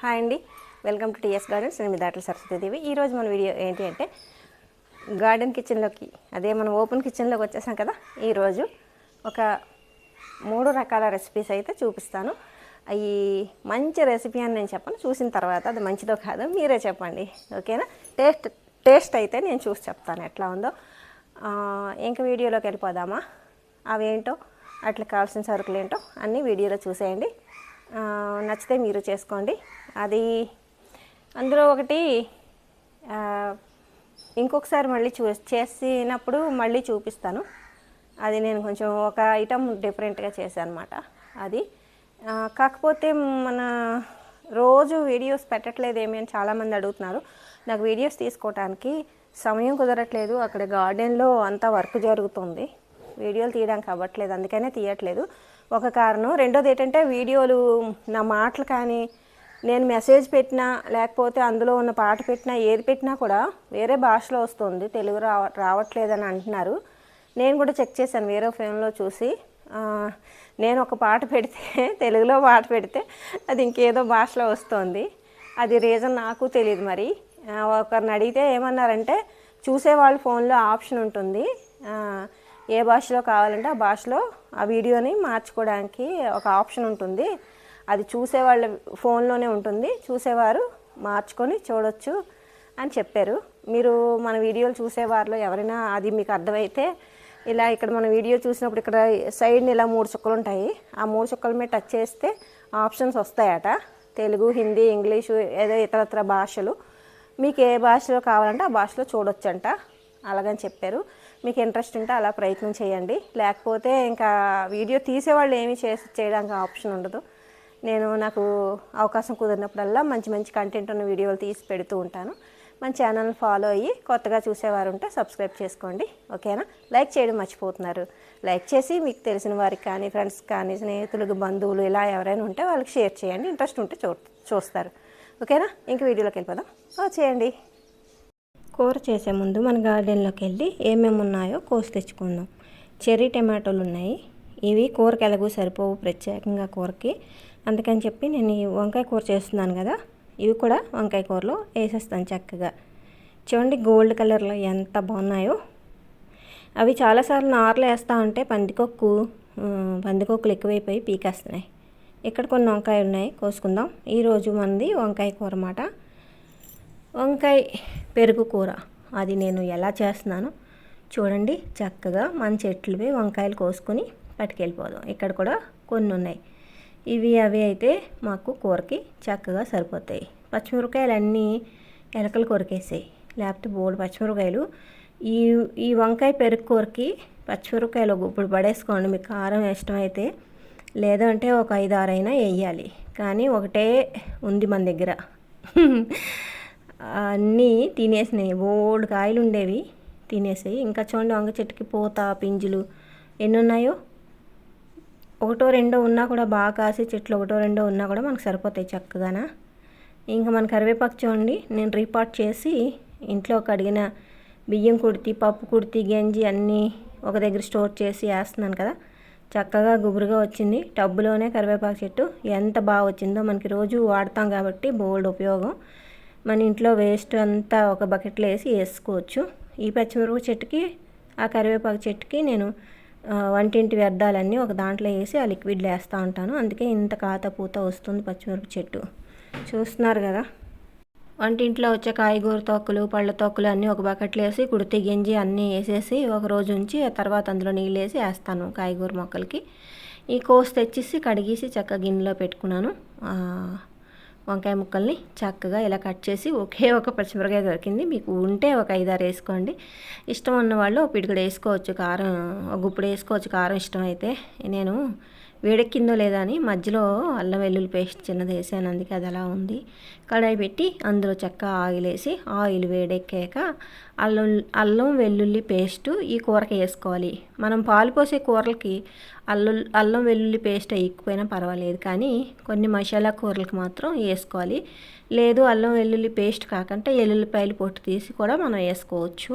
Hi అండి. Welcome to TS gardens నేను మీ దాటల సరస్వతీదేవి ఈరోజు మన వీడియో ఏంటి అంటే గార్డెన్ కిచెన్లోకి అదే మనం ఓపెన్ కిచెన్లోకి వచ్చేసాం కదా ఈరోజు ఒక మూడు రకాల రెసిపీస్ అయితే చూపిస్తాను. అవి మంచి రెసిపీ అని నేను చెప్పను చూసిన తర్వాత అది మంచిదో కాదో మీరే చెప్పండి. ఓకేనా? టేస్ట్ టేస్ట్ అయితే నేను చూసి చెప్తాను ఎట్లా ఉందో. ఇంకా వీడియోలోకి వెళ్ళిపోదామా? అవేంటో అట్లా కావాల్సిన సరుకులు ఏంటో అన్నీ వీడియోలో చూసేయండి. నచ్చితే మీరు చేసుకోండి. అది అందులో ఒకటి ఇంకొకసారి మళ్ళీ చూ చేసినప్పుడు మళ్ళీ చూపిస్తాను. అది నేను కొంచెం ఒక ఐటమ్ డిఫరెంట్గా చేశాను అనమాట అది కాకపోతే మన రోజు వీడియోస్ పెట్టట్లేదు ఏమి అని చాలామంది అడుగుతున్నారు. నాకు వీడియోస్ తీసుకోవడానికి సమయం కుదరట్లేదు. అక్కడ గార్డెన్లో అంతా వర్క్ జరుగుతుంది. వీడియోలు తీయడానికి అవ్వట్లేదు. అందుకనే తీయట్లేదు. ఒక కారణం. రెండోది ఏంటంటే వీడియోలు నా మాటలు కానీ నేను మెసేజ్ పెట్టినా లేకపోతే అందులో ఉన్న పాట పెట్టినా ఏది పెట్టినా కూడా వేరే భాషలో వస్తుంది. తెలుగు రావ రావట్లేదని అంటున్నారు. నేను కూడా చెక్ చేశాను వేరే ఫోన్లో చూసి. నేను ఒక పాట పెడితే తెలుగులో పాట పెడితే అది ఇంకేదో భాషలో వస్తుంది. అది రీజన్ నాకు తెలియదు మరి. ఒకరిని అడిగితే ఏమన్నారంటే చూసేవాళ్ళు ఫోన్లో ఆప్షన్ ఉంటుంది. ఏ భాషలో కావాలంటే ఆ భాషలో ఆ వీడియోని మార్చుకోవడానికి ఒక ఆప్షన్ ఉంటుంది. అది చూసేవాళ్ళ ఫోన్లోనే ఉంటుంది. చూసేవారు మార్చుకొని చూడొచ్చు అని చెప్పారు. మీరు మన వీడియోలు చూసేవారిలో ఎవరైనా అది మీకు అర్థమైతే ఇలా ఇక్కడ మన వీడియో చూసినప్పుడు ఇక్కడ సైడ్ని ఇలా మూడు చుక్కలు ఉంటాయి. ఆ మూడు చుక్కల మీద టచ్ చేస్తే ఆప్షన్స్ వస్తాయట. తెలుగు హిందీ ఇంగ్లీషు ఏదో ఇతరత్ర భాషలు. మీకు ఏ భాషలో కావాలంటే ఆ భాషలో చూడొచ్చంట. అలాగని చెప్పారు. మీకు ఇంట్రెస్ట్ ఉంటే అలా ప్రయత్నం చేయండి. లేకపోతే ఇంకా వీడియో తీసేవాళ్ళు ఏమీ చేసి చేయడానికి ఆప్షన్ ఉండదు. నేను నాకు అవకాశం కుదిరినప్పుడల్లా మంచి మంచి కంటెంట్ ఉన్న వీడియోలు తీసి పెడుతూ ఉంటాను. మన ఛానల్ ఫాలో అయ్యి కొత్తగా చూసేవారు ఉంటే సబ్స్క్రైబ్ చేసుకోండి. ఓకేనా? లైక్ చేయడం మర్చిపోతున్నారు. లైక్ చేసి మీకు తెలిసిన వారికి కానీ ఫ్రెండ్స్ కానీ స్నేహితులకు బంధువులు ఇలా ఎవరైనా ఉంటే వాళ్ళకి షేర్ చేయండి. ఇంట్రెస్ట్ ఉంటే చూ చూస్తారు. ఓకేనా? ఇంక వీడియోలోకి వెళ్ళిపోదాం. ఆ, చేయండి. కూర చేసే ముందు మన గార్డెన్లోకి వెళ్ళి ఏమేమి ఉన్నాయో కోసి తెచ్చుకుందాం. చెర్రీ టమాటోలు ఉన్నాయి. ఇవి కూరకి ఎలాగూ సరిపోవు ప్రత్యేకంగా కూరకి. అందుకని చెప్పి నేను ఈ వంకాయ కూర చేస్తున్నాను కదా ఇవి కూడా వంకాయ కూరలో వేసేస్తాను చక్కగా. చూడండి గోల్డ్ కలర్లో ఎంత బాగున్నాయో. అవి చాలాసార్లు నార్లు వేస్తా ఉంటే పందికొక్కు పందికొక్కులు ఎక్కువైపోయి పీకేస్తున్నాయి. ఇక్కడ కొన్ని వంకాయ ఉన్నాయి కోసుకుందాం. ఈరోజు మనది వంకాయ కూర అన్నమాట. వంకాయ పెరుగు కూర. అది నేను ఎలా చేస్తున్నానో చూడండి. చక్కగా మన చెట్లువి వంకాయలు కోసుకొని పట్టుకెళ్ళిపోదాం. ఇక్కడ కూడా కొన్ని ఉన్నాయి. ఇవి అవి అయితే మాకు కూరకి చక్కగా సరిపోతాయి. పచ్చిమిరపకాయలు అన్నీ ఎలకలు కొరికేసాయి. లేకపోతే బోడు పచ్చిమిరపకాయలు. ఈ ఈ వంకాయ పెరుగు కూరకి పచ్చిమిరపకాయలు ఇప్పుడు పడేసుకోండి. మీకు కారం ఇష్టమైతే లేదంటే ఒక ఐదు ఆరైనా వేయాలి. కానీ ఒకటే ఉంది మన దగ్గర. అన్నీ తినేసినాయి. బోల్డ్ కాయలు ఉండేవి తినేసాయి ఇంకా చూడండి వంగ చెట్టుకి పూత పింజులు ఎన్ని ఉన్నాయో ఒకటో రెండో ఉన్నా కూడా బాగా కాసే చెట్లు ఒకటో రెండో ఉన్నా కూడా మనకు సరిపోతాయి చక్కగాన? ఇంకా మన కరివేపాకు చూడండి నేను రీపాట్ చేసి ఇంట్లో కడిగిన బియ్యం కుడితి పప్పు కుడితి గంజి అన్నీ ఒక దగ్గర స్టోర్ చేసి వేస్తున్నాను కదా. చక్కగా గుబురుగా వచ్చింది. టబ్బులోనే కరివేపాకు చెట్టు ఎంత బాగా వచ్చిందో మనకి రోజు వాడతాం కాబట్టి బోల్డ్ ఉపయోగం. మన ఇంట్లో వేస్ట్ అంతా ఒక బకెట్లో వేసి వేసుకోవచ్చు. ఈ పచ్చిమిరపకాయ చెట్టుకి ఆ కరివేపాకు చెట్టుకి నేను వంటింటి వ్యర్థాలన్నీ ఒక దాంట్లో వేసి ఆ లిక్విడ్లో వేస్తూ ఉంటాను. అందుకే ఇంత కాత పూత వస్తుంది పచ్చిమిరపకాయ చెట్టు. చూస్తున్నారు కదా? వంటింట్లో వచ్చే కాయగూర తొక్కులు పళ్ళ తొక్కులు అన్నీ ఒక బకెట్లో వేసి కుడితి గింజి అన్నీ వేసేసి ఒక రోజు ఉంచి ఆ తర్వాత అందులో నీళ్ళు వేసి వేస్తాను కాయగూర మొక్కలకి. ఈ కోసి తెచ్చేసి కడిగేసి చక్కగా గిన్నెలో పెట్టుకున్నాను. వంకాయ ముక్కల్ని చక్కగా ఇలా కట్ చేసి ఒకే ఒక పచ్చిమిరకాయ దొరికింది. మీకు ఉంటే ఒక ఐదారు వేసుకోండి. ఇష్టం ఉన్న వాళ్ళు ఒక పిడికడు వేసుకోవచ్చు. కారం ఒక గుప్పుడు వేసుకోవచ్చు. కారం ఇష్టం అయితే నేను వేడెక్కిందో లేదా అని మధ్యలో అల్లం వెల్లుల్లి పేస్ట్ చిన్నది వేసాను అందుకే అది అలా ఉంది. కడాయి పెట్టి అందులో చెక్క ఆయిల్ వేసి ఆయిల్ వేడెక్కాక అల్లం అల్లం వెల్లుల్లి పేస్ట్ ఈ కూరకి వేసుకోవాలి. మనం పాలు పోసే కూరలకి అల్లుల్ అల్లం వెల్లుల్లి పేస్ట్ ఎక్కిపోయినా పర్వాలేదు కానీ కొన్ని మసాలా కూరలకు మాత్రం వేసుకోవాలి. లేదు అల్లం వెల్లుల్లి పేస్ట్ కాకుండా ఎల్లుల్లిపాయలు పొట్టు తీసి కూడా మనం వేసుకోవచ్చు.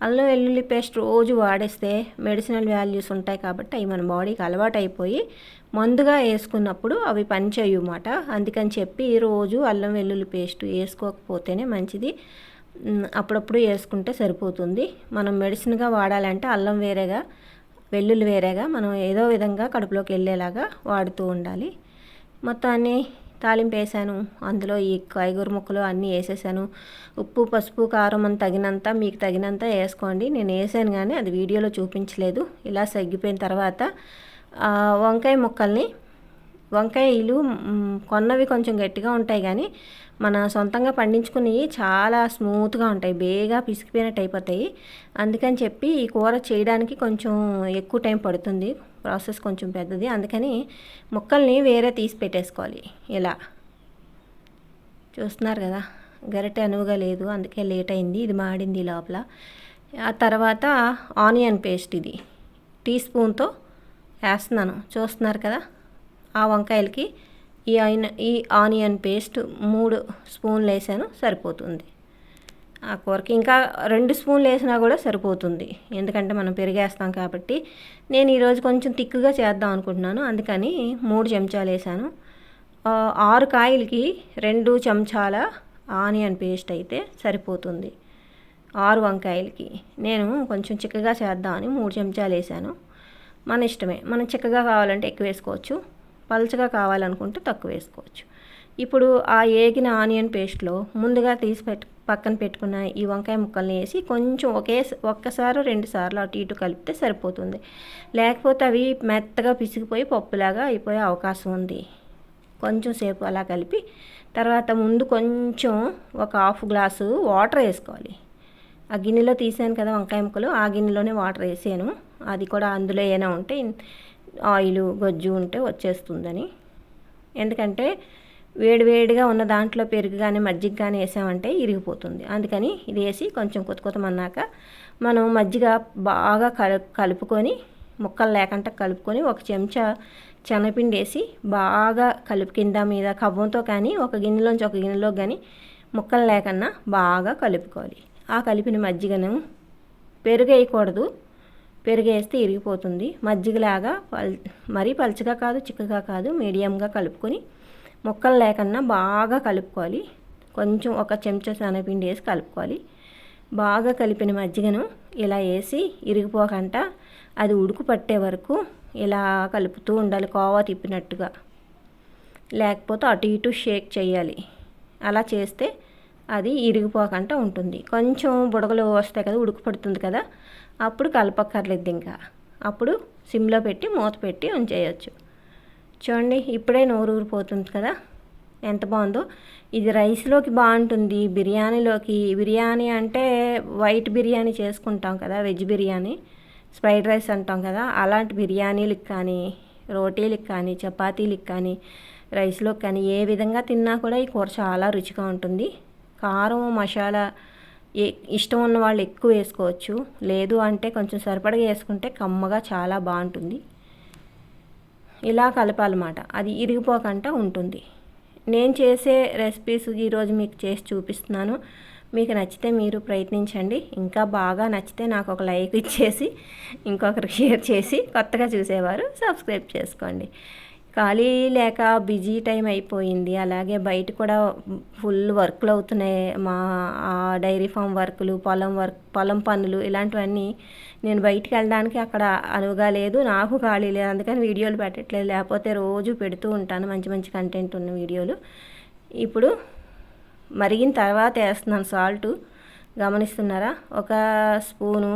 అల్లం వెల్లుల్లి పేస్ట్ రోజు వాడేస్తే మెడిసినల్ వాల్యూస్ ఉంటాయి కాబట్టి అవి మన బాడీకి అలవాటైపోయి మందుగా వేసుకున్నప్పుడు అవి పనిచేయమాట. అందుకని చెప్పి రోజు అల్లం వెల్లుల్లి పేస్ట్ వేసుకోకపోతేనే మంచిది. అప్పుడప్పుడు వేసుకుంటే సరిపోతుంది. మనం మెడిసిన్గా వాడాలంటే అల్లం వేరేగా వెల్లుల్లి వేరేగా మనం ఏదో విధంగా కడుపులోకి వెళ్ళేలాగా వాడుతూ ఉండాలి. మొత్తాన్ని తాలింపు వేసాను. అందులో ఈ కాయగూర ముక్కలు అన్నీ వేసేసాను. ఉప్పు పసుపు కారం అని తగినంత మీకు తగినంత వేసుకోండి. నేను వేసాను కానీ అది వీడియోలో చూపించలేదు. ఇలా సగ్గిపోయిన తర్వాత వంకాయ ముక్కల్ని వంకాయలు కొన్నవి కొంచెం గట్టిగా ఉంటాయి కానీ మన సొంతంగా పండించుకునేవి చాలా స్మూత్గా ఉంటాయి. బేగా పిసికిపోయినట్టు అయిపోతాయి. అందుకని చెప్పి ఈ కూర చేయడానికి కొంచెం ఎక్కువ టైం పడుతుంది. ప్రాసెస్ కొంచెం పెద్దది. అందుకని ముక్కల్ని వేరే తీసి పెట్టేసుకోవాలి. ఇలా. చూస్తున్నారు కదా గరిటె అనువుగా లేదు. అందుకే లేట్ అయింది. ఇది మాడింది లోపల. ఆ తర్వాత ఆనియన్ పేస్ట్ ఇది. టీ స్పూన్తో వేస్తున్నాను. చూస్తున్నారు కదా ఆ వంకాయలకి ఈ అయిన ఈ ఆనియన్ పేస్ట్ మూడు స్పూన్లు వేసాను. సరిపోతుంది. ఆ కూరకి. ఇంకా రెండు స్పూన్లు వేసినా కూడా సరిపోతుంది. ఎందుకంటే మనం పెరిగేస్తాం కాబట్టి. నేను ఈరోజు కొంచెం తిక్కుగా చేద్దాం అనుకుంటున్నాను. అందుకని మూడు చెంచాలు వేసాను. ఆరు కాయలకి రెండు చెంచాల ఆనియన్ పేస్ట్ అయితే సరిపోతుంది. ఆరు వంకాయలకి. నేను కొంచెం చిక్కగా చేద్దామని మూడు చెంచాలు వేసాను. మన ఇష్టమే. మనం చిక్కగా కావాలంటే ఎక్కువ వేసుకోవచ్చు. పలచగా కావాలనుకుంటే తక్కువ వేసుకోవచ్చు. ఇప్పుడు ఆ ఏగిన ఆనియన్ పేస్ట్లో ముందుగా తీసి పెట్టు పక్కన పెట్టుకున్న ఈ వంకాయ ముక్కల్ని వేసి కొంచెం ఒకే ఒక్కసారి రెండు సార్లు అటు ఇటు కలిపితే సరిపోతుంది. లేకపోతే అవి మెత్తగా పిసిగిపోయి పప్పులాగా అయిపోయే అవకాశం ఉంది. కొంచెం సేపు అలా కలిపి తర్వాత ముందు కొంచెం ఒక హాఫ్ గ్లాసు వాటర్ వేసుకోవాలి. ఆ గిన్నెలో తీసాను కదా వంకాయ ముక్కలు ఆ గిన్నెలోనే వాటర్ వేసాను. అది కూడా అందులో ఏమైనా ఉంటే ఆయిల్ గొజ్జు ఉంటే వచ్చేస్తుందని. ఎందుకంటే వేడివేడిగా ఉన్న దాంట్లో పెరుగు కానీ మజ్జిగ కానీ వేసామంటే ఇరిగిపోతుంది. అందుకని ఇది వేసి కొంచెం కొత్త కొత్తమన్నాక మనం మజ్జిగ బాగా కలుపుకొని ముక్కలు లేకుండా కలుపుకొని ఒక చెంచా శనగపిండి వేసి బాగా కలుపు కింద మీద కవ్వంతో కానీ ఒక గిన్నెలోంచి ఒక గిన్నెలో కానీ ముక్కలు లేకుండా బాగా కలుపుకోవాలి. ఆ కలిపిన మజ్జిగను పెరుగు వేయకూడదు. పెరుగు వేస్తే ఇరిగిపోతుంది. మజ్జిగలాగా పల్ మరీ పలుచగా కాదు చిక్కగా కాదు మీడియంగా కలుపుకొని ముక్కలు లేకుండా బాగా కలుపుకోవాలి. కొంచెం ఒక చెంచా శనగపిండి వేసి కలుపుకోవాలి. బాగా కలిపిన మజ్జిగను ఇలా వేసి ఇరిగిపోకుండా అది ఉడుకు పట్టే వరకు ఇలా కలుపుతూ ఉండాలి కోవా తిప్పినట్టుగా. లేకపోతే అటు ఇటు షేక్ చేయాలి. అలా చేస్తే అది ఇరిగిపోకుండా ఉంటుంది. కొంచెం బుడగలు వస్తాయి కదా ఉడుకు పడుతుంది కదా అప్పుడు కలపక్కర్లేదు ఇంకా. అప్పుడు సిమ్లో పెట్టి మూత పెట్టి ఉంచేయచ్చు. చూడండి ఇప్పుడే నోరు ఊరిపోతుంది కదా? ఎంత బాగుందో. ఇది రైస్లోకి బాగుంటుంది బిర్యానీలోకి. బిర్యానీ అంటే వైట్ బిర్యానీ చేసుకుంటాం కదా వెజ్ బిర్యానీ. స్ప్రైడ్ రైస్ అంటాం కదా అలాంటి బిర్యానీలకు కానీ రోటీలకు కానీ చపాతీలకు కానీ రైస్లోకి కానీ ఏ విధంగా తిన్నా కూడా ఈ కూర చాలా రుచిగా ఉంటుంది. కారం మసాలా ఏ ఇష్టం ఉన్న వాళ్ళు ఎక్కువ వేసుకోవచ్చు. లేదు అంటే కొంచెం సరిపడగా వేసుకుంటే కమ్మగా చాలా బాగుంటుంది. ఇలా కలపాలన్నమాట. అది ఇరిగిపోకుండా ఉంటుంది. నేను చేసే రెసిపీస్ ఈరోజు మీకు చేసి చూపిస్తున్నాను. మీకు నచ్చితే మీరు ప్రయత్నించండి. ఇంకా బాగా నచ్చితే నాకు ఒక లైక్ ఇచ్చేసి ఇంకొకరికి షేర్ చేసి కొత్తగా చూసేవారు సబ్స్క్రైబ్ చేసుకోండి. ఖాళీ లేక బిజీ టైం అయిపోయింది. అలాగే బయట కూడా ఫుల్ వర్క్లు అవుతున్నాయి. మా డైరీ ఫామ్ వర్కులు పొలం వర్క్ పొలం పనులు ఇలాంటివన్నీ నేను బయటికి వెళ్ళడానికి అక్కడ అనువుగా లేదు. నాకు ఖాళీ లేదు. అందుకని వీడియోలు పెట్టట్లేదు. లేకపోతే రోజు పెడుతూ ఉంటాను మంచి మంచి కంటెంట్ ఉన్న వీడియోలు. ఇప్పుడు మరిగిన తర్వాత వేస్తున్నాను. సాల్ట్ గమనిస్తున్నారా? ఒక స్పూను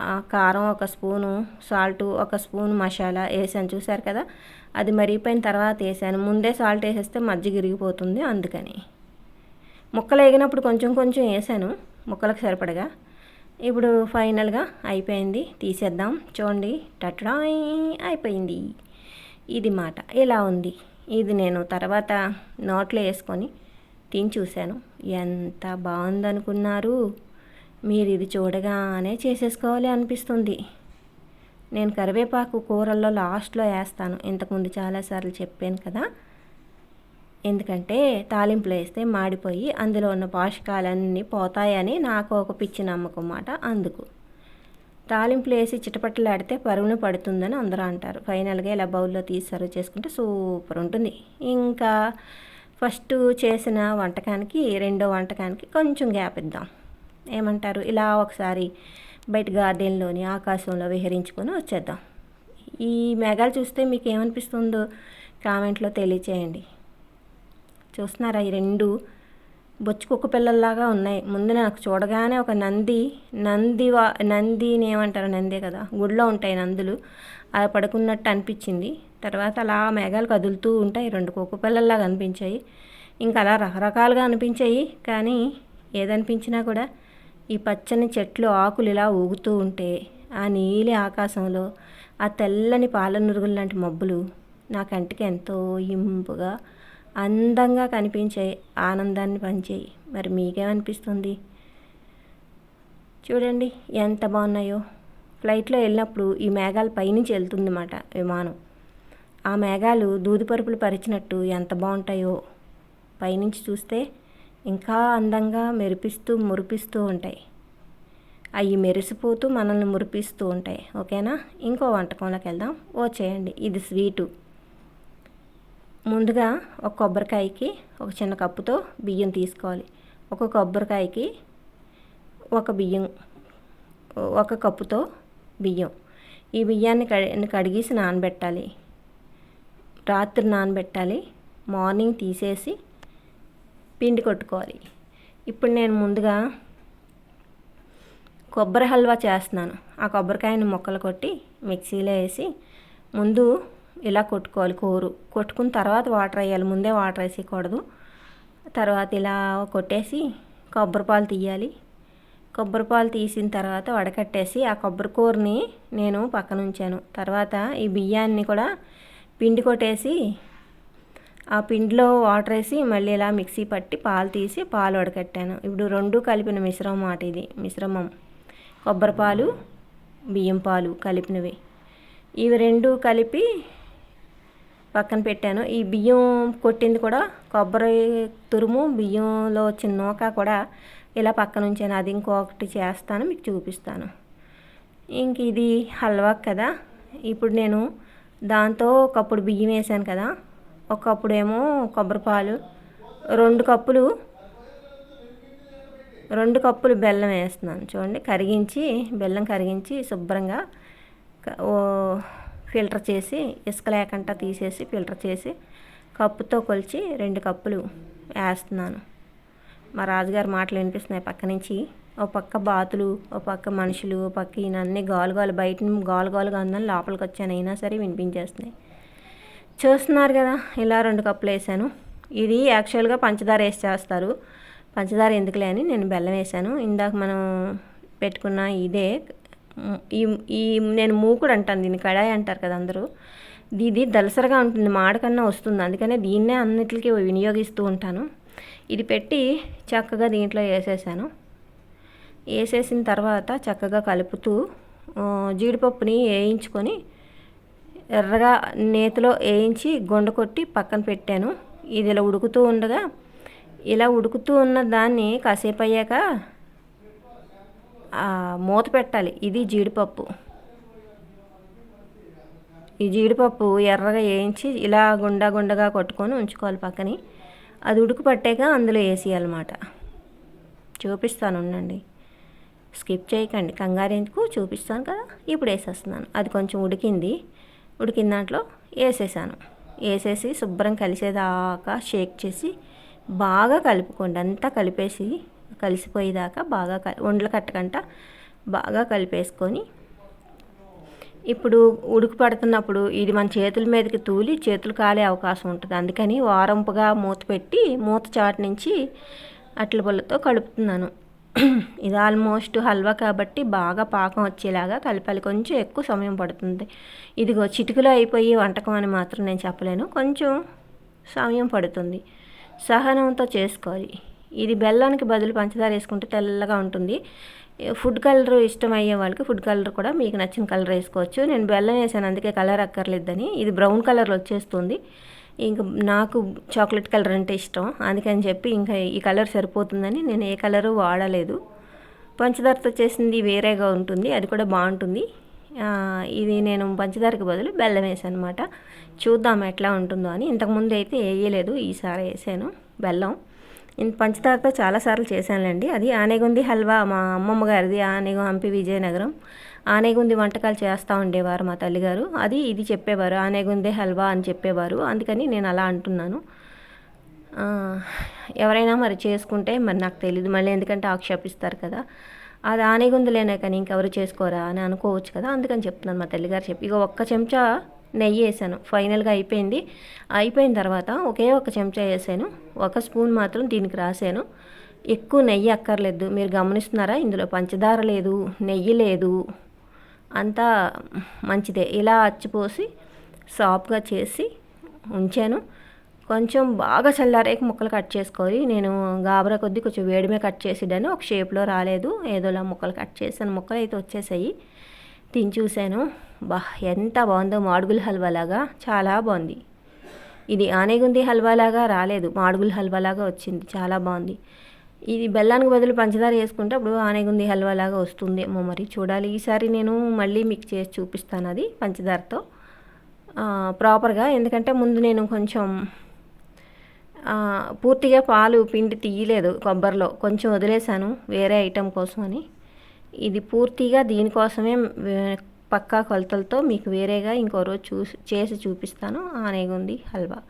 కారం ఒక స్పూను సాల్ట్ ఒక స్పూన్ మసాలా వేసాను చూసారు కదా? అది మరిగిపోయిన తర్వాత వేసాను. ముందే సాల్ట్ వేసేస్తే మజ్జిగ ఇరిగిపోతుంది అందుకని. ముక్కలు వేగినప్పుడు కొంచెం కొంచెం వేసాను ముక్కలకు సరిపడగా. ఇప్పుడు ఫైనల్గా అయిపోయింది తీసేద్దాం. చూడండి టట్డాయ్ అయిపోయింది. ఇది మాట. ఇలా ఉంది. ఇది నేను తర్వాత నోట్లో వేసుకొని తిని చూశాను. ఎంత బాగుందనుకున్నారు. మీరు ఇది చూడగానే చేసేసుకోవాలి అనిపిస్తుంది. నేను కరివేపాకు కూరల్లో లాస్ట్లో వేస్తాను. ఇంతకుముందు చాలాసార్లు చెప్పాను కదా. ఎందుకంటే తాలింపులు వేస్తే మాడిపోయి అందులో ఉన్న పోషకాలన్నీ పోతాయని నాకు ఒక పిచ్చి నమ్మకం మాట అందుకు. తాలింపులు వేసి చిటపట్టలాడితే పరుగును పడుతుందని అందరూ అంటారు. ఫైనల్గా ఇలా బౌల్లో తీసి సర్వ్ చేసుకుంటే సూపర్ ఉంటుంది. ఇంకా ఫస్ట్ చేసిన వంటకానికి రెండో వంటకానికి కొంచెం గ్యాప్ ఇద్దాం. ఏమంటారు? ఇలా ఒకసారి బయట గార్డెన్లోని ఆకాశంలో విహరించుకొని వచ్చేద్దాం. ఈ మేఘాలు చూస్తే మీకు ఏమనిపిస్తుందో కామెంట్లో తెలియచేయండి. చూస్తున్నారా? ఈ రెండు బొచ్చు కుక్క పిల్లల్లాగా ఉన్నాయి. ముందు నాకు చూడగానే ఒక నంది నంది వా నందిని ఏమంటారు? నందే కదా? గుడిలో ఉంటాయి నందులు. అలా పడుకున్నట్టు అనిపించింది. తర్వాత అలా మేఘాలు కదులుతూ ఉంటాయి. రెండు కుక్క పిల్లల్లాగా అనిపించాయి. ఇంకా అలా రకరకాలుగా అనిపించాయి. కానీ ఏదనిపించినా కూడా ఈ పచ్చని చెట్లు ఆకులు ఇలా ఊగుతూ ఉంటే ఆ నీలి ఆకాశంలో ఆ తెల్లని పాలనురుగులు లాంటి మబ్బులు నా కంటికి ఎంతో ఇంపుగా అందంగా కనిపించాయి ఆనందాన్ని పంచాయి. మరి మీకేమనిపిస్తుంది? చూడండి ఎంత బాగున్నాయో. ఫ్లైట్లో వెళ్ళినప్పుడు ఈ మేఘాలు పైనుంచి వెళ్తుందన్నమాట విమానం. ఆ మేఘాలు దూది పరుపులు పరిచినట్టు ఎంత బాగుంటాయో. పైనుంచి చూస్తే ఇంకా అందంగా మెరిపిస్తూ మురిపిస్తూ ఉంటాయి. అవి మెరిసిపోతూ మనల్ని మురిపిస్తూ ఉంటాయి. ఓకేనా? ఇంకో వంటకంలోకి వెళ్దాం ఓ చేయండి. ఇది స్వీటు. ముందుగా ఒక కొబ్బరికాయకి ఒక చిన్న కప్పుతో బియ్యం తీసుకోవాలి. ఒక కొబ్బరికాయకి ఒక బియ్యం ఒక కప్పుతో బియ్యం. ఈ బియ్యాన్ని కడి కడిగేసి నానబెట్టాలి. రాత్రి నానబెట్టాలి. మార్నింగ్ తీసేసి పిండి కొట్టుకోవాలి. ఇప్పుడు నేను ముందుగా కొబ్బరి హల్వా చేస్తున్నాను. ఆ కొబ్బరికాయని ముక్కలు కొట్టి మిక్సీలో వేసి ముందు ఇలా కొట్టుకోవాలి కూరు. కొట్టుకున్న తర్వాత వాటర్ వేయాలి. ముందే వాటర్ వేసేయకూడదు. తర్వాత ఇలా కొట్టేసి కొబ్బరి పాలు తీయాలి. కొబ్బరి పాలు తీసిన తర్వాత వడకట్టేసి ఆ కొబ్బరి కూరని నేను పక్కన ఉంచాను తర్వాత ఈ బియ్యాన్ని కూడా పిండి కొట్టేసి ఆ పిండిలో వాటర్ వేసి మళ్ళీ ఇలా మిక్సీ పట్టి పాలు తీసి పాలు వడకట్టాను. ఇప్పుడు రెండు కలిపిన మిశ్రమం మాట ఇది. మిశ్రమం కొబ్బరి పాలు బియ్యం పాలు కలిపినవి. ఇవి రెండు కలిపి పక్కన పెట్టాను. ఈ బియ్యం కొట్టింది కూడా కొబ్బరి తురుము బియ్యంలో వచ్చిన నూక కూడా ఇలా పక్కన ఉంచాను. అది ఇంకొకటి చేస్తాను మీకు చూపిస్తాను. ఇంక ఇది హల్వా కదా. ఇప్పుడు నేను దాంతో ఒకప్పుడు బియ్యం వేసాను కదా. ఒకప్పుడేమో కొబ్బరి పాలు రెండు కప్పులు రెండు కప్పులు బెల్లం వేస్తున్నాను. చూడండి కరిగించి బెల్లం కరిగించి శుభ్రంగా ఫిల్టర్ చేసి ఇసుక లేకుండా తీసేసి ఫిల్టర్ చేసి కప్పుతో కొలిచి రెండు కప్పులు వేస్తున్నాను. మా రాజుగారి మాటలు వినిపిస్తున్నాయి పక్క నుంచి. ఓ పక్క బాతులు ఓ పక్క మనుషులు ఓ పక్క ఈయన అన్నీ గాలు గాలు బయట గాలు గాలుగా ఉందని లోపలికి వచ్చాను. అయినా సరే వినిపించేస్తున్నాయి. చూస్తున్నారు కదా ఇలా రెండు కప్పులు వేసాను. ఇది యాక్చువల్గా పంచదార వేసి చేస్తారు. పంచదార ఎందుకులే అని నేను బెల్లం వేసాను. ఇందాక మనం పెట్టుకున్న ఇదే ఈ ఈ నేను మూకుడు అంటాను దీన్ని కడాయి అంటారు కదా అందరూ. ఇది దలసరగా ఉంటుంది మాడకన్నా వస్తుంది. అందుకనే దీన్నే అన్నిటికీ వినియోగిస్తూ ఉంటాను. ఇది పెట్టి చక్కగా దీంట్లో వేసేసాను. వేసేసిన తర్వాత చక్కగా కలుపుతూ జీడిపప్పుని వేయించుకొని ఎర్రగా నేతిలో వేయించి గుండ కొట్టి పక్కన పెట్టాను. ఇది ఇలా ఉడుకుతూ ఉండగా ఇలా ఉడుకుతూ ఉన్న దాన్ని కాసేపు అయ్యాక మూత పెట్టాలి. ఇది జీడిపప్పు. ఈ జీడిపప్పు ఎర్రగా వేయించి ఇలా గుండా గుండగా కొట్టుకొని ఉంచుకోవాలి పక్కని. అది ఉడుకు పట్టాక అందులో వేసేయాలన్నమాట. చూపిస్తాను ఉండండి. స్కిప్ చేయకండి. కంగారు ఎందుకు? చూపిస్తాను కదా. ఇప్పుడు వేసేస్తున్నాను. అది కొంచెం ఉడికింది. ఉడికిన దాంట్లో వేసేసాను. వేసేసి శుభ్రం కలిసేదాకా షేక్ చేసి బాగా కలుపుకోండి. అంతా కలిపేసి కలిసిపోయేదాకా బాగా వండలు కట్టకంట బాగా కలిపేసుకొని ఇప్పుడు ఉడుకు పడుతున్నప్పుడు ఇది మన చేతుల మీదకి తూలి చేతులు కాలే అవకాశం ఉంటుంది. అందుకని వారంపుగా మూత పెట్టి మూత చాటు నుంచి అట్ల పుల్లతో కలుపుతున్నాను. ఇది ఆల్మోస్ట్ హల్వా కాబట్టి బాగా పాకం వచ్చేలాగా కలిపాలి. కొంచెం ఎక్కువ సమయం పడుతుంది. ఇదిగో చిటికలో అయిపోయి వంటకం అని మాత్రం నేను చెప్పలేను. కొంచెం సమయం పడుతుంది. సహనంతో చేసుకోవాలి. ఇది బెల్లానికి బదులు పంచదార వేసుకుంటే తెల్లగా ఉంటుంది. ఫుడ్ కలర్ ఇష్టం అయ్యే వాళ్ళకి ఫుడ్ కలర్ కూడా మీకు నచ్చిన కలర్ వేసుకోవచ్చు. నేను బెల్లం వేసాను అందుకే కలర్ అక్కర్లేదని. ఇది బ్రౌన్ కలర్ వచ్చేస్తుంది. ఇంకా నాకు చాక్లెట్ కలర్ అంటే ఇష్టం. అందుకని చెప్పి ఇంకా ఈ కలర్ సరిపోతుందని నేను ఏ కలరు వాడలేదు. పంచదారతో చేసింది వేరేగా ఉంటుంది అది కూడా బాగుంటుంది. ఇది నేను పంచదారకు బదులు బెల్లం వేసాను అనమాట చూద్దాం ఎట్లా ఉంటుందో అని. ఇంతకుముందు అయితే వేయలేదు ఈసారి వేసాను బెల్లం. నేను పంచదారతో చాలాసార్లు చేశానులేండి. అది ఆనేగుంది హల్వా మా అమ్మమ్మ గారిది ఆనేగు హంపి విజయనగరం. ఆనేగుంది వంటకాలు చేస్తూ ఉండేవారు మా తల్లిగారు. అది ఇది చెప్పేవారు ఆనేగుంది హల్వా అని చెప్పేవారు. అందుకని నేను అలా అంటున్నాను. ఎవరైనా మరి చేసుకుంటే మరి నాకు తెలియదు మళ్ళీ ఎందుకంటే ఆక్షేపిస్తారు కదా. అది ఆనేగుందులేనే కానీ ఇంకెవరు చేసుకోరా అని అనుకోవచ్చు కదా. అందుకని చెప్తున్నాను మా తల్లిగారు చెప్పి ఇక ఒక్క చెంచా నెయ్యి వేసాను. ఫైనల్గా అయిపోయింది. అయిపోయిన తర్వాత ఒకే ఒక చెంచా వేసాను. ఒక స్పూన్ మాత్రం దీనికి రాసాను. ఎక్కువ నెయ్యి అక్కర్లేదు. మీరు గమనిస్తున్నారా? ఇందులో పంచదార లేదు నెయ్యి లేదు అంతా మంచిదే. ఇలా అచ్చిపోసి సాఫ్ట్గా చేసి ఉంచాను. కొంచెం బాగా చల్లారేకి ముక్కలు కట్ చేసుకోవాలి. నేను గాబరా కొద్దీ కొంచెం వేడిమే కట్ చేసిడాను ఒక షేప్లో రాలేదు. ఏదోలా ముక్కలు కట్ చేశాను. ముక్కలు అయితే వచ్చేసాయి. తిని చూశాను. బా ఎంత బాగుందో మాడుగుల హల్వా లాగా. చాలా బాగుంది. ఇది ఆనేగుంది హల్వాలాగా రాలేదు. మాడుగుల హల్వాలాగా వచ్చింది. చాలా బాగుంది. ఇది బెల్లానికి బదులు పంచదార వేసుకుంటే అప్పుడు ఆనేగుంది హల్వా లాగా వస్తుంది ఏమో మరి. చూడాలి. ఈసారి నేను మళ్ళీ మీకు చేసి చూపిస్తాను అది పంచదారతో. ప్రాపర్గా ఎందుకంటే ముందు నేను కొంచెం పూర్తిగా పాలు పిండి తీయలేదు కొబ్బరిలో. కొంచెం వదిలేశాను వేరే ఐటెం కోసం అని. ఇది పూర్తిగా దీనికోసమే పక్కా కొలతలతో మీకు వేరేగా ఇంకో రోజు చూసి చేసి చూపిస్తాను. ఆనేగుంది హల్వా.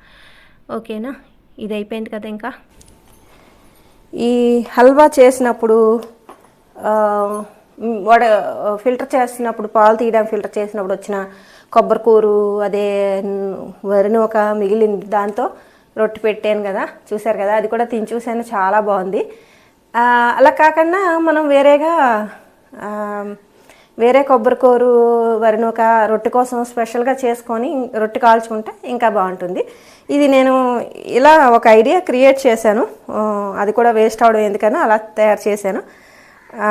ఓకేనా? ఇది అయిపోయింది కదా ఇంకా? ఈ హల్వా చేసినప్పుడు వడ ఫిల్టర్ చేసినప్పుడు పాలు తీయడం ఫిల్టర్ చేసినప్పుడు వచ్చిన కొబ్బరి కూరు అదే వరిని ఒక మిగిలింది దాంతో రొట్టె పెట్టాను కదా చూశారు కదా అది కూడా తిని చూశాను చాలా బాగుంది. అలా కాకుండా మనం వేరేగా వేరే కొబ్బరికూరు వరినూక రొట్టె కోసం స్పెషల్గా చేసుకొని రొట్టె కాల్చుకుంటే ఇంకా బాగుంటుంది. ఇది నేను ఇలా ఒక ఐడియా క్రియేట్ చేశాను. అది కూడా వేస్ట్ అవడం ఎందుకన్నా అలా తయారు చేశాను.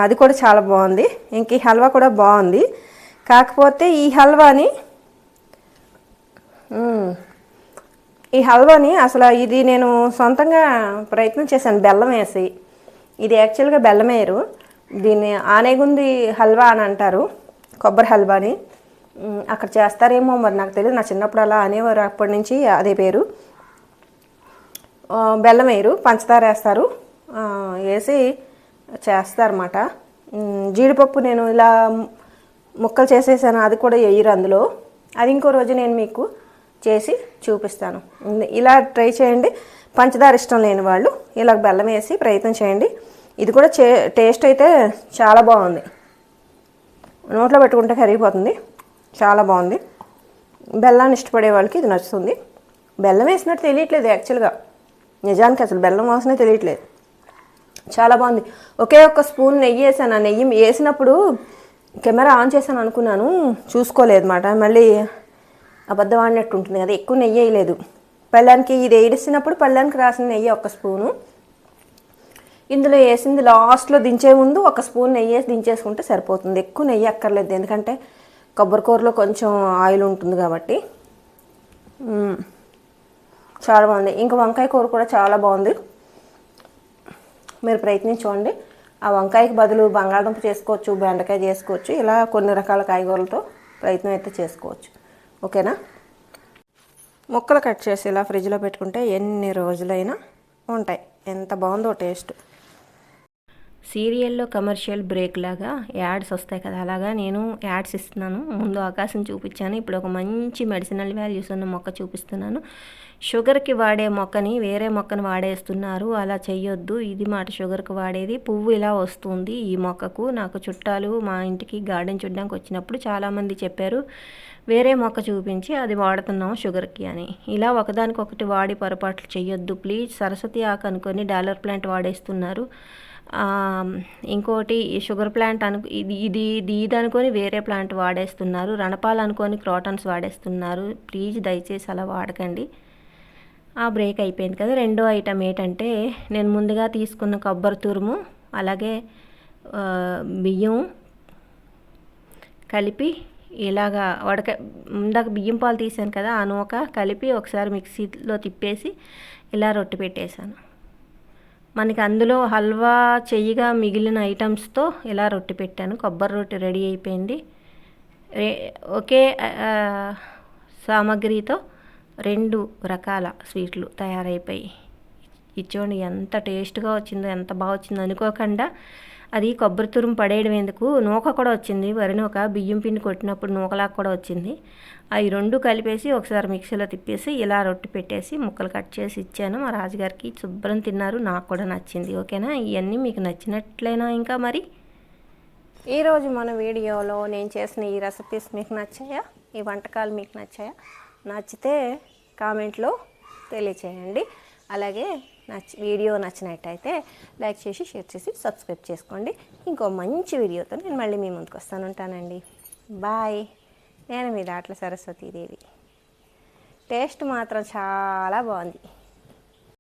అది కూడా చాలా బాగుంది. ఇంక ఈ హల్వా కూడా బాగుంది. కాకపోతే ఈ హల్వాని ఈ హల్వాని అసలు ఇది నేను సొంతంగా ప్రయత్నం చేశాను. బెల్లం వేసి. ఇది యాక్చువల్గా బెల్లం వేయరు దీన్ని ఆనేగుంది హల్వా అని అంటారు కొబ్బరి హల్వాని. అని అక్కడ చేస్తారేమో మరి నాకు తెలియదు నా చిన్నప్పుడు అలా అనేవారు అప్పటి నుంచి అదే పేరు. బెల్లం వేయరు పంచదార వేస్తారు. వేసి చేస్తారన్నమాట. జీడిపప్పు నేను ఇలా ముక్కలు చేసేసాను అది కూడా వేయరు అందులో. అది ఇంకో రోజు నేను మీకు చేసి చూపిస్తాను. ఇలా ట్రై చేయండి. పంచదార ఇష్టం లేని వాళ్ళు ఇలా బెల్లం వేసి ప్రయత్నం చేయండి. ఇది కూడా చే టేస్ట్ అయితే చాలా బాగుంది. నోట్లో పెట్టుకుంటే కరిగిపోతుంది. చాలా బాగుంది. బెల్లాన్ని ఇష్టపడే వాళ్ళకి ఇది నచ్చుతుంది. బెల్లం వేసినట్టు తెలియట్లేదు యాక్చువల్గా. నిజానికి అసలు బెల్లం వాసనే తెలియట్లేదు. చాలా బాగుంది. ఒకే ఒక్క స్పూన్ నెయ్యి వేసాను. ఆ నెయ్యి వేసినప్పుడు కెమెరా ఆన్ చేశాను అనుకున్నాను. చూసుకోలేదు అన్నమాట మళ్ళీ అబద్ధం ఆడినట్టు ఉంటుంది కదా ఎక్కువ నెయ్యి వేయలేదు. పళ్ళానికి ఇది వేసినప్పుడు పళ్ళానికి రాసిన నెయ్యి ఒక స్పూను. ఇందులో వేసింది లాస్ట్లో దించే ముందు ఒక స్పూన్ నెయ్యి వేసి దించేసుకుంటే సరిపోతుంది. ఎక్కువ నెయ్యి అక్కర్లేదు ఎందుకంటే కొబ్బరి కూరలో కొంచెం ఆయిల్ ఉంటుంది కాబట్టి. చాలా బాగుంది. ఇంకా వంకాయ కూర కూడా చాలా బాగుంది. మీరు ప్రయత్నించుకోండి ఆ వంకాయకి బదులు బంగాళదుంప చేసుకోవచ్చు బెండకాయ చేసుకోవచ్చు ఇలా కొన్ని రకాల కాయగూరలతో ప్రయత్నం అయితే చేసుకోవచ్చు. ఓకేనా? ముక్కలు కట్ చేసి ఇలా ఫ్రిడ్జ్లో పెట్టుకుంటే ఎన్ని రోజులైనా ఉంటాయి. ఎంత బాగుందో టేస్ట్. సీరియల్లో కమర్షియల్ బ్రేక్ లాగా యాడ్స్ వస్తాయి కదా అలాగా నేను యాడ్స్ ఇస్తున్నాను. ముందు ఆకాశం చూపించాను. ఇప్పుడు ఒక మంచి మెడిసినల్ వాల్యూస్ ఉన్న మొక్క చూపిస్తున్నాను. షుగర్కి వాడే మొక్కని వేరే మొక్కని వాడేస్తున్నారు. అలా చెయ్యొద్దు. ఇది మాట షుగర్కి వాడేది. పువ్వు ఇలా వస్తుంది ఈ మొక్కకు. నాకు చుట్టాలు మా ఇంటికి గార్డెన్ చూడడానికి వచ్చినప్పుడు చాలామంది చెప్పారు వేరే మొక్క చూపించి అది వాడుతున్నాం షుగర్కి అని. ఇలా ఒకదానికొకటి వాడి పొరపాట్లు చేయొద్దు ప్లీజ్ సరస్వతి ఆకు అనుకొని డాలర్ ప్లాంట్ వాడేస్తున్నారు. ఇంకోటి షుగర్ ప్లాంట్ అను ఇది ఇది ఇది ఇది అనుకొని వేరే ప్లాంట్ వాడేస్తున్నారు. రణపాలు అనుకొని క్రాటన్స్ వాడేస్తున్నారు. ప్లీజ్ దయచేసి అలా వాడకండి. ఆ బ్రేక్ అయిపోయింది కదా. రెండో ఐటమ్ ఏంటంటే నేను ముందుగా తీసుకున్న కొబ్బరి తురుము అలాగే బియ్యం కలిపి ఇలాగా వడక ఇందాక బియ్యం పాలు తీసాను కదా ఆ నూక కలిపి ఒకసారి మిక్సీలో తిప్పేసి ఇలా రొట్టె పెట్టేశాను. మనకి అందులో హల్వా చెయ్యిగా మిగిలిన ఐటమ్స్తో ఇలా రొట్టె పెట్టాను. కొబ్బరి రొట్టె రెడీ అయిపోయింది. ఒకే సామాగ్రితో రెండు రకాల స్వీట్లు తయారైపోయి. ఇచ్చోండి ఎంత టేస్ట్గా వచ్చిందో ఎంత బాగా వచ్చిందో అనుకోకుండా అది కొబ్బరి తురుము పడేయడం ఎందుకు? నూక కూడా వచ్చింది. వరి నూక బియ్యం పిండి కొట్టినప్పుడు నూకలాగా కూడా వచ్చింది. అవి రెండు కలిపేసి ఒకసారి మిక్సీలో తిప్పేసి ఇలా రొట్టె పెట్టేసి ముక్కలు కట్ చేసి ఇచ్చాను. మా రాజుగారికి శుభ్రం తిన్నారు. నాకు కూడా నచ్చింది. ఓకేనా? ఇవన్నీ మీకు నచ్చినట్లేనా ఇంకా మరి? ఈరోజు మన వీడియోలో నేను చేసిన ఈ రెసిపీస్ మీకు నచ్చాయా? ఈ వంటకాలు మీకు నచ్చాయా? నచ్చితే కామెంట్లో తెలియచేయండి. అలాగే నచ్చి వీడియో నచ్చినట్టయితే లైక్ చేసి షేర్ చేసి సబ్స్క్రైబ్ చేసుకోండి. ఇంకో మంచి వీడియోతో నేను మళ్ళీ మీ ముందుకు వస్తాను ఉంటానండి. బాయ్. నేను మీ దాట్ల సరస్వతీదేవి. టేస్ట్ మాత్రం చాలా బాగుంది.